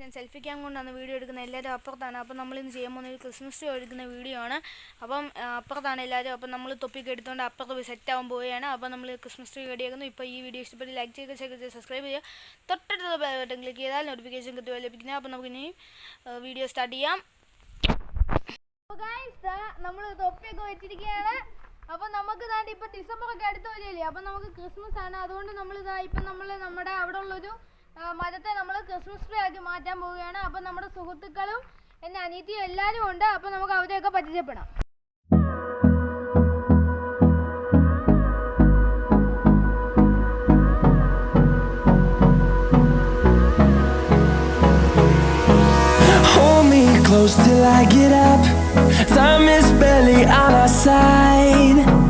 ഞാൻ selfie cam കൊണ്ടാണ് video എടുക്കുന്നത്. എല്ലാവരും അപ്പുറത്താണ്. അപ്പം നമ്മളിന്ന് ചെയ്യാൻ പോകുന്ന ഒരു ക്രിസ്മസ് ട്രീ എടുക്കുന്ന വീഡിയോ ആണ്. അപ്പം അപ്പുറത്താണ് എല്ലാവരും. അപ്പം നമ്മൾ തൊപ്പിക്ക് എടുത്തുകൊണ്ട് അപ്പുറത്ത് പോയി സെറ്റ് ആകാൻ പോവുകയാണ്. അപ്പം നമ്മൾ ക്രിസ്മസ് ട്രീ റെഡിയാക്കുന്നു ഇപ്പോൾ ഈ വീഡിയോ ഇഷ്ടപ്പെട്ട് ലൈക്ക് ചെയ്യുക ഷെയർ ചെയ്യുക സബ്സ്ക്രൈബ് ചെയ്യുക. തൊട്ടടുത്ത ബട്ടൺ ക്ലിക്ക് ചെയ്താൽ നോട്ടിഫിക്കേഷൻ കിട്ടുക ലഭിക്കുന്നത് അപ്പം നമുക്ക് ഇനി വീഡിയോ സ്റ്റാർട്ട് ചെയ്യാം. നമ്മൾ തൊപ്പിയൊക്കെ വെച്ചിരിക്കുകയാണ്. അപ്പൊ നമുക്ക് ഇതാണ്ട് ഇപ്പൊ ഡിസംബർ ഒക്കെ അടുത്ത് വരികയല്ലേ അപ്പൊ നമുക്ക് ക്രിസ്മസ് ആണ്. അതുകൊണ്ട് നമ്മൾ ഇതാ ഇപ്പൊ നമ്മൾ നമ്മുടെ അവിടെ ഉള്ളൊരു മരത്തെ നമ്മൾ ക്രിസ്മസ് ട്രീ ആക്കി മാറ്റാൻ പോവുകയാണ് അപ്പം നമ്മുടെ സുഹൃത്തുക്കളും എന്റെ അനീതിയും എല്ലാവരും ഉണ്ട് അപ്പം നമുക്ക് അവരെയൊക്കെ പരിചയപ്പെടാം close till I get up. Time is barely on our side.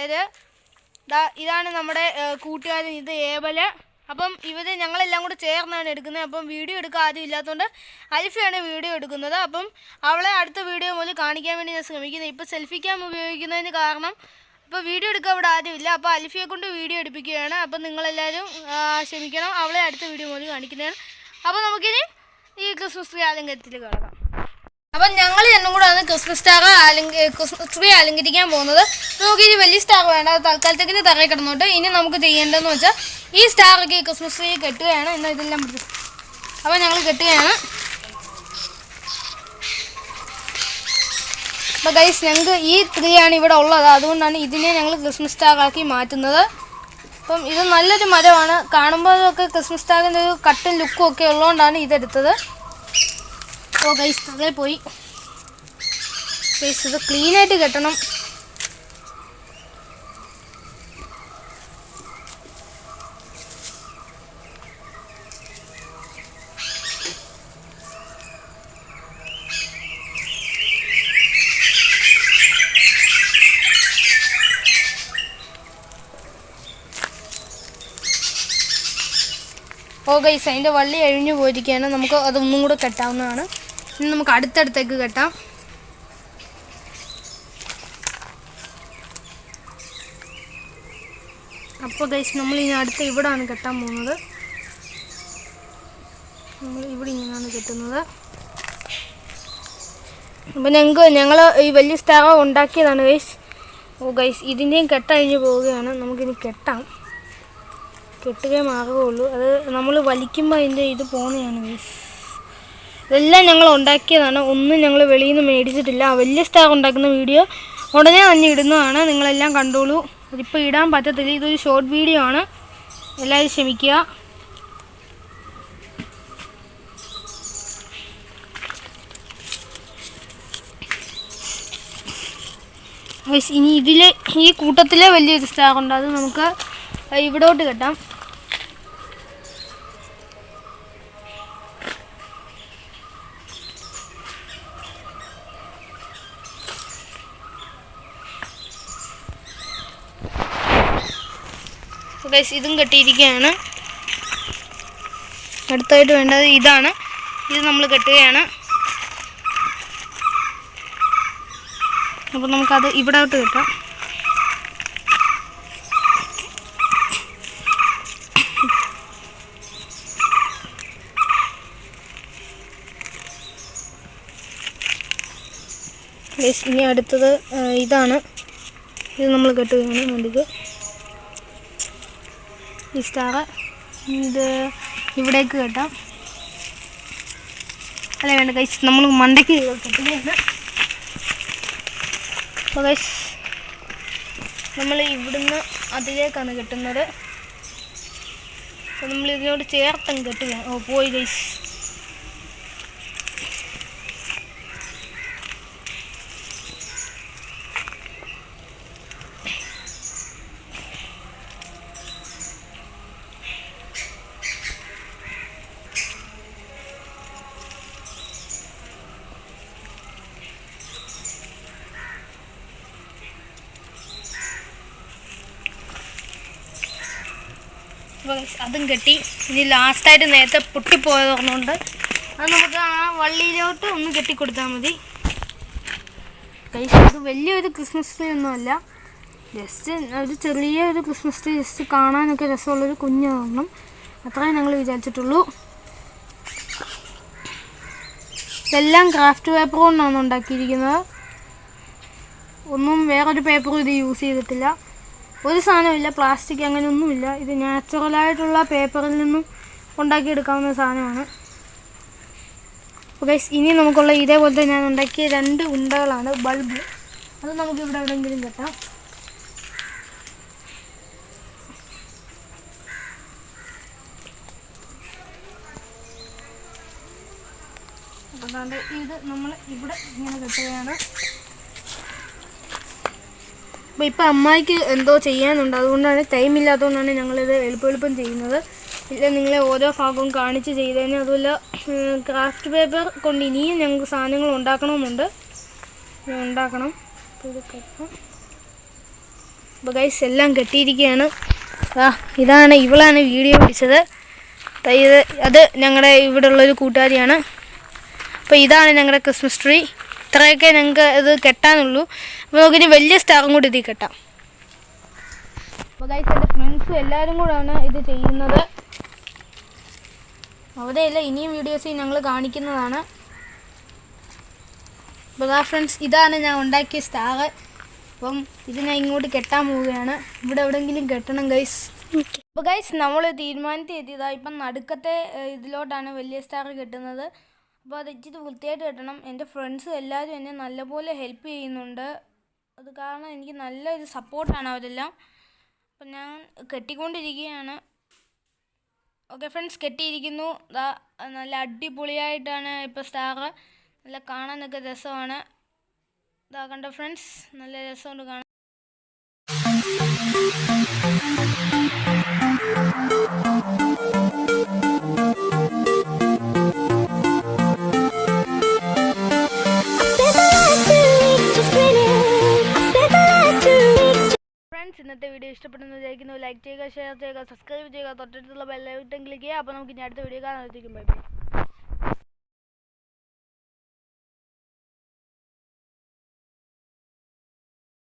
പേര്. ഇതാ ഇതാണ് നമ്മുടെ കൂട്ടുകാരൻ. ഇത് ഏബൽ അപ്പം ഇവർ ഞങ്ങളെല്ലാം കൂടെ ചേർന്നാണ് എടുക്കുന്നത്. അപ്പം വീഡിയോ എടുക്കാൻ ആരും ഇല്ലാത്തതുകൊണ്ട് അൽഫിയാണ് വീഡിയോ എടുക്കുന്നത്. അപ്പം അവളെ അടുത്ത വീഡിയോ മുതൽ കാണിക്കാൻ വേണ്ടി ഞാൻ ശ്രമിക്കുന്നത്. ഇപ്പോൾ സെൽഫി ക്യാം ഉപയോഗിക്കുന്നതിന് കാരണം ഇപ്പോൾ വീഡിയോ എടുക്കാൻ ഇവിടെ ഇല്ല. അപ്പോൾ അൽഫിയെ കൊണ്ട് വീഡിയോ എടുപ്പിക്കുകയാണ്. അപ്പം നിങ്ങളെല്ലാവരും ക്ഷമിക്കണം. അവളെ അടുത്ത വീഡിയോ മുതൽ കാണിക്കുന്നതാണ്. അപ്പോൾ നമുക്കിനി ഈ ക്രിസ്മസ് ട്രീ കാണാം. അപ്പം ഞങ്ങൾ രണ്ടും ആണ് ക്രിസ്മസ് സ്റ്റാർ അലങ്ക ക്രിസ്മസ് ട്രീ അലങ്കരിക്കാൻ പോകുന്നത്. നമുക്ക് ഇനി വലിയ സ്റ്റാർ വേണ്ട. തൽക്കാലത്തേക്ക് തൽക്കാലത്തേക്കിന് തറയിൽ കിടന്നോട്ട്. ഇനി നമുക്ക് ചെയ്യേണ്ടതെന്ന് വെച്ചാൽ ഈ സ്റ്റാറൊക്കെ ഈ ക്രിസ്മസ് ട്രീ കെട്ടുകയാണ്. എന്നാൽ ഇതെല്ലാം അപ്പോൾ അപ്പം ഞങ്ങൾ കെട്ടുകയാണ്. അപ്പോൾ ഗൈസ് ഞങ്ങൾക്ക് ഈ ട്രീ ആണ് ഇവിടെ ഉള്ളത്. അതുകൊണ്ടാണ് ഇതിനെ ഞങ്ങൾ ക്രിസ്മസ് സ്റ്റാർ ആക്കി മാറ്റുന്നത്. അപ്പം ഇത് നല്ലൊരു മരമാണ്. കാണുമ്പോൾ കാണുമ്പോഴൊക്കെ ക്രിസ്മസ് സ്റ്റാറിന്റെ ഒരു കട്ടും ലുക്കും ഒക്കെ ഉള്ളതുകൊണ്ടാണ് ഇതെടുത്തത്. ഓ ഗൈസ് അതേ പോയി. ഗൈസ് ഇത് ക്ലീൻ ആയിട്ട് കെട്ടണം. ഓ ഗൈസ് അതിന്റെ വള്ളി അഴിഞ്ഞു പോയിരിക്കുകയാണ്. നമുക്ക് അതൊന്നും കൂടെ കെട്ടാവുന്നതാണ്. ഇനി നമുക്ക് അടുത്തടുത്തേക്ക് കെട്ടാം. അപ്പോൾ ഗൈസ് നമ്മൾ ഇനി അടുത്ത് ഇവിടാണ് കെട്ടാൻ പോകുന്നത്. നമ്മൾ ഇവിടെ ഇങ്ങനെയാണ് കെട്ടുന്നത്. അപ്പം ഞങ്ങൾക്ക് ഞങ്ങൾ ഈ വലിയ സ്റ്റാർ ഉണ്ടാക്കിയതാണ് ഗൈസ് ഓ ഗൈസ് ഇതിന്റെയും കെട്ടഴിഞ്ഞ് പോവുകയാണ്. നമുക്കിനി കെട്ടാം. കെട്ടുകയേ മാറുകയുള്ളൂ. അത് നമ്മൾ വലിക്കുമ്പോൾ അതിന്റെ ഇത് പോകുന്നതാണ് ഗൈസ് ഇതെല്ലാം ഞങ്ങൾ ഉണ്ടാക്കിയതാണ്. ഒന്നും ഞങ്ങൾ വെളിയിൽ നിന്ന് മേടിച്ചിട്ടില്ല. വലിയ സ്റ്റാർ ഉണ്ടാക്കുന്ന വീഡിയോ ഉടനെ തന്നെ ഇടുന്നതാണ്. നിങ്ങളെല്ലാം കണ്ടോളൂ. അതിപ്പോൾ ഇടാൻ പറ്റത്തില്ല. ഇതൊരു ഷോർട്ട് വീഡിയോ ആണ്. എല്ലാവരും ക്ഷമിക്കുക. ഇനി ഇതിലെ ഈ കൂട്ടത്തിലെ വലിയൊരു സ്റ്റാർ ഉണ്ട്. അത് നമുക്ക് ഇവിടോട്ട് കെട്ടാം. ഗൈസ് ഇതും കെട്ടിയിരിക്കുകയാണ്. അടുത്തായിട്ട് വേണ്ടത് ഇതാണ്. ഇത് നമ്മൾ കെട്ടുകയാണ്. അപ്പോൾ നമുക്കത് ഇവിടോട്ട് കെട്ടാം. ഇനി അടുത്തത് ഇതാണ്. ഇത് നമ്മൾ കെട്ടുകയാണ് വേണ്ടത്. ഈ സ്റ്റാർ. ഇത് ഇവിടേക്ക് കെട്ടാം. അല്ല വേണ്ട കൈസ് നമ്മൾ മണ്ടയ്ക്ക് കെട്ടുകയാണ് അപ്പോൾ കൈസ് നമ്മൾ ഇവിടുന്ന് അതിലേക്കാണ് കെട്ടുന്നത്. നമ്മൾ ഇതിനോട് ചേർത്തങ്ങ് കെട്ടുക. ഓ പോയി ഗൈസ് അപ്പോൾ അതും കെട്ടി ഇനി ലാസ്റ്റായിട്ട് നേരത്തെ പൊട്ടിപ്പോയത് അത് നമുക്ക് ആ വള്ളിയിലോട്ട് ഒന്ന് കെട്ടിക്കൊടുത്താൽ മതി. കഴിച്ചത് ഇത് വലിയൊരു ക്രിസ്മസ് ട്രീ ഒന്നുമല്ല ജസ്റ്റ് ഒരു ചെറിയ ഒരു ക്രിസ്മസ് ട്രീ ജസ്റ്റ് കാണാനൊക്കെ രസമുള്ളൊരു കുഞ്ഞാകണം അത്രയും ഞങ്ങൾ വിചാരിച്ചിട്ടുള്ളൂ. ഇതെല്ലാം ക്രാഫ്റ്റ് പേപ്പർ കൊണ്ടാണ് ഉണ്ടാക്കിയിരിക്കുന്നത്. ഒന്നും വേറൊരു പേപ്പറും ഇത് യൂസ് ചെയ്തിട്ടില്ല. ഒരു സാധനമില്ല പ്ലാസ്റ്റിക് അങ്ങനെ ഒന്നുമില്ല ഇത് നാച്ചുറലായിട്ടുള്ള പേപ്പറിൽ നിന്നും ഉണ്ടാക്കിയെടുക്കാവുന്ന സാധനമാണ്. ഓക്കെ ഇനി നമുക്കുള്ള ഇതേപോലത്തെ ഞാൻ ഉണ്ടാക്കിയ രണ്ട് ഉണ്ടകളാണ് ബൾബ് അത് നമുക്ക് ഇവിടെ എവിടെയെങ്കിലും കെട്ടാം. അതുകൊണ്ട് ഇത് നമ്മൾ ഇവിടെ ഇങ്ങനെ കെട്ടുകയാണ്. അപ്പോൾ ഇപ്പം അമ്മായിക്ക് എന്തോ ചെയ്യാനുണ്ട്. അതുകൊണ്ടാണ് ടൈം ഇല്ലാത്തതുകൊണ്ടാണ് ഞങ്ങളിത് എളുപ്പം എളുപ്പം ചെയ്യുന്നത്. ഇല്ല നിങ്ങളെ ഓരോ ഭാഗവും കാണിച്ച് ചെയ്തതിന് അതുമല്ല ക്രാഫ്റ്റ് പേപ്പർ കൊണ്ട് ഇനിയും ഞങ്ങൾക്ക് സാധനങ്ങൾ ഉണ്ടാക്കണമെന്നുണ്ട്. ഉണ്ടാക്കണം. അപ്പോൾ ഗൈസ് എല്ലാം കെട്ടിയിരിക്കുകയാണ്. ആ ഇതാണ് ഇവളാണ് വീഡിയോ പിടിച്ചത് തയ്യത് അത് ഞങ്ങളുടെ ഇവിടെ ഉള്ളൊരു കൂട്ടുകാരിയാണ്. അപ്പോൾ ഇതാണ് ഞങ്ങളുടെ ക്രിസ്മസ് ട്രീ ഇത്രയൊക്കെ ഞങ്ങൾക്ക് ഇത് കെട്ടാനുള്ളൂ. അപ്പോൾ നമുക്കിനി വലിയ സ്റ്റാറും കൂടി ഇതിൽ കെട്ടാം. അപ്പോൾ ഗൈസ് എന്റെ ഫ്രണ്ട്സ് എല്ലാവരും കൂടാണ് ഇത് ചെയ്യുന്നത്. അവിടെയല്ല ഇനിയും വീഡിയോസ് ഞങ്ങൾ കാണിക്കുന്നതാണ്. അപ്പോൾ ഫ്രണ്ട്സ് ഇതാണ് ഞാൻ ഉണ്ടാക്കിയ സ്റ്റാർ അപ്പം ഇത് ഞാൻ ഇങ്ങോട്ട് കെട്ടാൻ പോവുകയാണ്. ഇവിടെ എവിടെയെങ്കിലും കെട്ടണം ഗൈസ് അപ്പോൾ ഗൈസ് നമ്മൾ തീരുമാനത്തിൽ എത്തിയതാണ് ഇപ്പം നടുക്കത്തെ ഇതിലോട്ടാണ് വലിയ സ്റ്റാർ കെട്ടുന്നത്. അപ്പോൾ അത് ഇച്ചിരി വൃത്തിയായിട്ട് കെട്ടണം. എന്റെ ഫ്രണ്ട്സ് എല്ലാവരും എന്നെ നല്ലപോലെ ഹെൽപ്പ് ചെയ്യുന്നുണ്ട്. അത് കാരണം എനിക്ക് നല്ലൊരു സപ്പോർട്ടാണ് അവരെല്ലാം. അപ്പം ഞാൻ കെട്ടിക്കൊണ്ടിരിക്കുകയാണ്. Okay friends കെട്ടിയിരിക്കുന്നു. നല്ല അടിപൊളിയായിട്ടാണ് ഇപ്പോൾ സ്റ്റാർ നല്ല കാണാനൊക്കെ രസമാണ്. ഇതാ കണ്ട ഫ്രണ്ട്സ് നല്ല രസമുണ്ട് കാണാൻ. ഇന്നത്തെ വീഡിയോ ഇഷ്ടപ്പെടുന്നു വിചാരിക്കുന്നു. ലൈക്ക് ചെയ്യുക ഷെയർ ചെയ്യുക സബ്സ്ക്രൈബ് ചെയ്യുക. തൊട്ടടുത്തുള്ള ബെല്ലൈട്ടൻ ക്ലിക്ക് ചെയ്യുക. അപ്പോൾ നമുക്ക് ഇനി അടുത്ത വീഡിയോ കാണാൻ ബൈ ബൈ